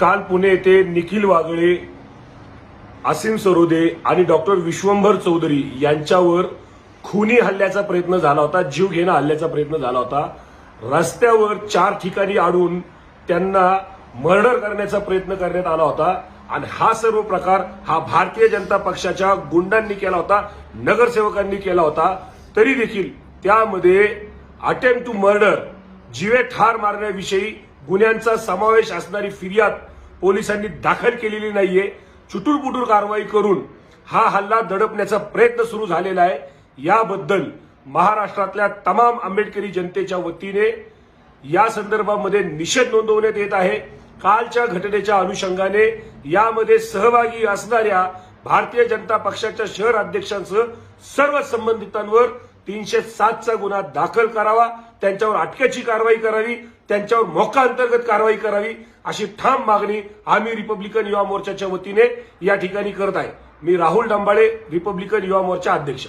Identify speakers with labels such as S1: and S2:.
S1: काल पुणे येथे निखिल वागळे असीम सरोदे आणि डॉक्टर विश्वंभर चौधरी यांच्यावर खुनी हल्ल्याचा प्रयत्न झाला होता जीव घेणं हल्ल्याचा प्रयत्न झाला होता. रस्त्यावर चार ठिकाणी आडून त्यांना मर्डर करण्याचा प्रयत्न करण्यात आला होता आणि हा सर्व प्रकार हा भारतीय जनता पक्षाच्या गुंडांनी केला होता नगरसेवकांनी केला होता. तरी देखील त्यामध्ये अटेम्प्ट टू मर्डर जीवे ठार मारण्याविषयी गुन्ह्यांचा समावेश असणारी फिर्याद पोलिसांनी दाखल केलेली नाहीये. चुटूरपुटूर कारवाई करून हा हल्ला दडपण्याचा प्रयत्न सुरू झालेला आहे. याबद्दल महाराष्ट्रातल्या तमाम आंबेडकरी जनतेच्या वतीने या संदर्भामध्ये निषेध नोंदवण्यात येत आहे. कालच्या घटनेच्या अनुषंगाने यामध्ये सहभागी असणाऱ्या भारतीय जनता पक्षाच्या शहर अध्यक्षांसह सर्व संबंधितांवर तीनशे सातचा गुन्हा दाखल करावा त्यांच्यावर अटकेची कारवाई करावी त्यांच्यावर मोका अंतर्गत कारवाई करावी अशी ठाम मागणी आम्ही रिपब्लिकन युवा मोर्चाच्या वतीने या ठिकाणी करत आहे. मी राहुल डंबाळे रिपब्लिकन युवा मोर्चा अध्यक्ष.